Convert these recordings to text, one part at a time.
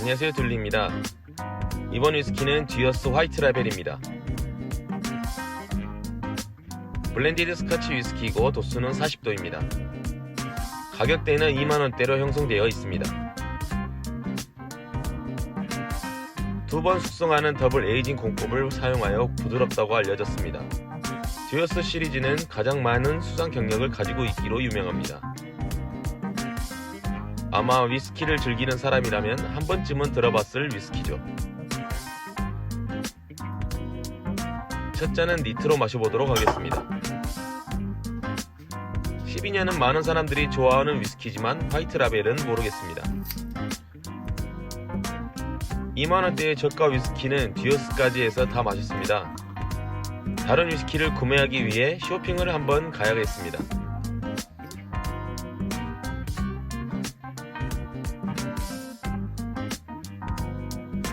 안녕하세요 둘리입니다. 이번 위스키는 듀어스 화이트 라벨입니다. 블렌디드 스카치 위스키이고 도수는 40도입니다. 가격대는 2만원대로 형성되어 있습니다. 두 번 숙성하는 더블 에이징 공법을 사용하여 부드럽다고 알려졌습니다. 듀어스 시리즈는 가장 많은 수상 경력을 가지고 있기로 유명합니다. 아마 위스키를 즐기는 사람이라면 한 번쯤은 들어봤을 위스키죠. 첫 잔은 니트로 마셔보도록 하겠습니다. 12년은 많은 사람들이 좋아하는 위스키지만 화이트 라벨은 모르겠습니다. 2만원대의 저가 위스키는 듀어스까지 해서 다 맛있습니다. 다른 위스키를 구매하기 위해 쇼핑을 한번 가야겠습니다.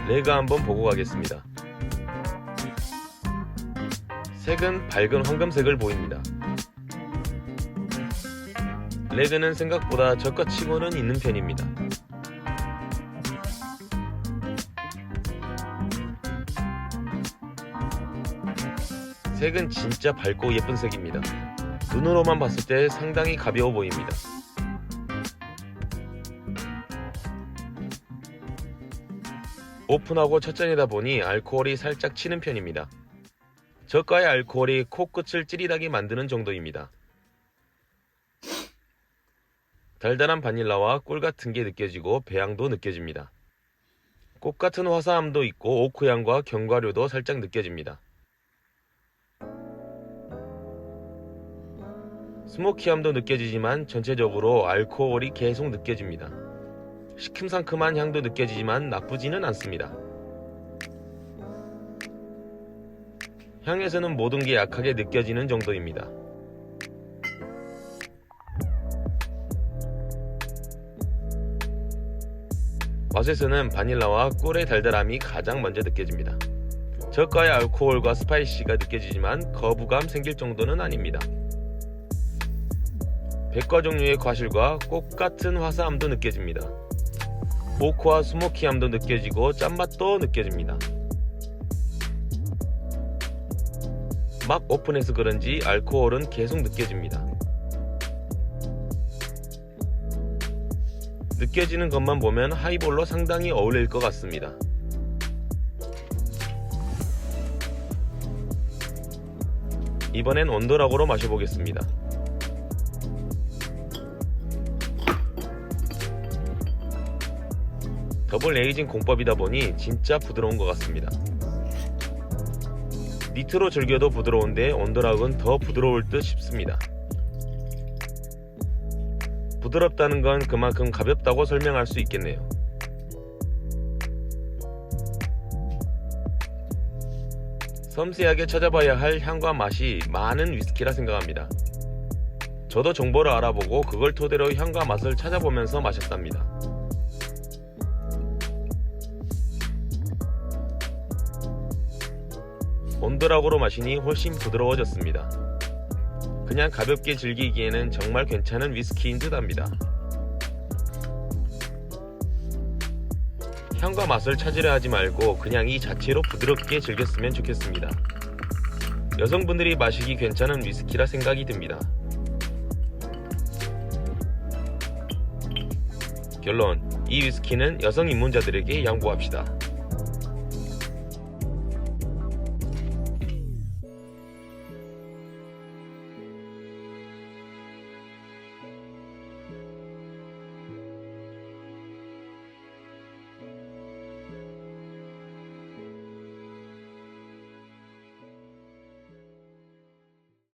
레가 한번 보고 가겠습니다. 색은 밝은 황금색을 보입니다. 레그는 생각보다 저가치고는 있는 편입니다. 색은 진짜 밝고 예쁜 색입니다. 눈으로만 봤을 때 상당히 가벼워 보입니다. 오픈하고 첫 잔이다 보니 알코올이 살짝 치는 편입니다. 저가의 알코올이 코끝을 찌릿하게 만드는 정도입니다. 달달한 바닐라와 꿀 같은 게 느껴지고 배향도 느껴집니다. 꽃 같은 화사함도 있고 오크향과 견과류도 살짝 느껴집니다. 스모키함도 느껴지지만 전체적으로 알코올이 계속 느껴집니다. 시큼상큼한 향도 느껴지지만 나쁘지는 않습니다. 향에서는 모든 게 약하게 느껴지는 정도입니다. 맛에서는 바닐라와 꿀의 달달함이 가장 먼저 느껴집니다. 저가의 알코올과 스파이시가 느껴지지만 거부감 생길 정도는 아닙니다. 백과 종류의 과실과 꽃 같은 화사함도 느껴집니다. 오크와 스모키함도 느껴지고 짠맛도 느껴집니다. 막 오픈해서 그런지 알코올은 계속 느껴집니다. 느껴지는 것만 보면 하이볼로 상당히 어울릴 것 같습니다. 이번엔 온도락으로 마셔보겠습니다. 더블 에이징 공법이다 보니 진짜 부드러운 것 같습니다. 니트로 즐겨도 부드러운데 온도락은 더 부드러울 듯 싶습니다. 부드럽다는 건 그만큼 가볍다고 설명할 수 있겠네요. 섬세하게 찾아봐야 할 향과 맛이 많은 위스키라 생각합니다. 저도 정보를 알아보고 그걸 토대로 향과 맛을 찾아보면서 마셨답니다. 온도락으로 마시니 훨씬 부드러워졌습니다. 그냥 가볍게 즐기기에는 정말 괜찮은 위스키인 듯 합니다. 향과 맛을 찾으려 하지 말고 그냥 이 자체로 부드럽게 즐겼으면 좋겠습니다. 여성분들이 마시기 괜찮은 위스키라 생각이 듭니다. 결론, 이 위스키는 여성 입문자들에게 양보합시다.